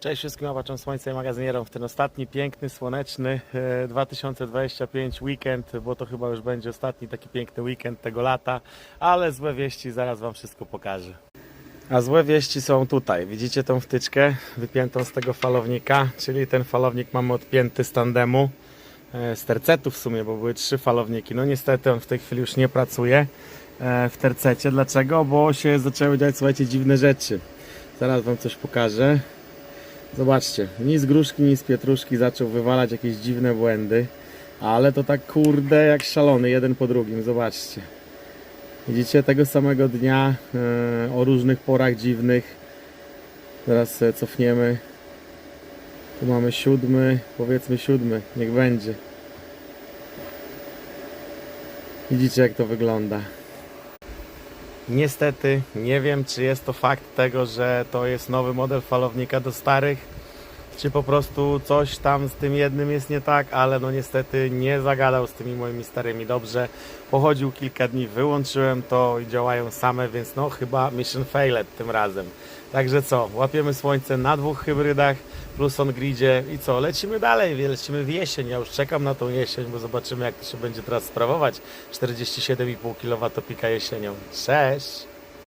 Cześć wszystkim obaczom Słońca i magazynierom w ten ostatni piękny, słoneczny e, 2025 weekend, bo to chyba już będzie ostatni taki piękny weekend tego lata, ale złe wieści zaraz Wam wszystko pokażę. A złe wieści są tutaj. Widzicie tą wtyczkę wypiętą z tego falownika, czyli ten falownik mamy odpięty z tandemu, e, z tercetu w sumie, bo były trzy falowniki. No niestety on w tej chwili już nie pracuje e, w tercecie. Dlaczego? Bo się zaczęły dziać, słuchajcie, dziwne rzeczy. Zaraz Wam coś pokażę. Zobaczcie, ni z gruszki, ni z pietruszki zaczął wywalać jakieś dziwne błędy, ale to tak kurde jak szalony, jeden po drugim, zobaczcie. Widzicie, tego samego dnia e, o różnych porach dziwnych. Teraz cofniemy. Tu mamy siódmy, powiedzmy siódmy, niech będzie. Widzicie jak to wygląda. Niestety nie wiem, czy jest to fakt tego, że to jest nowy model falownika do starych, czy po prostu coś tam z tym jednym jest nie tak, ale no niestety nie zagadał z tymi moimi starymi dobrze. Pochodził kilka dni, wyłączyłem to i działają same, więc no chyba mission failed tym razem. Także co, łapiemy słońce na dwóch hybrydach plus on gridzie i co, lecimy dalej, lecimy w jesień. Ja już czekam na tą jesień, bo zobaczymy jak to się będzie teraz sprawować. 47,5 kWp jesienią. Cześć!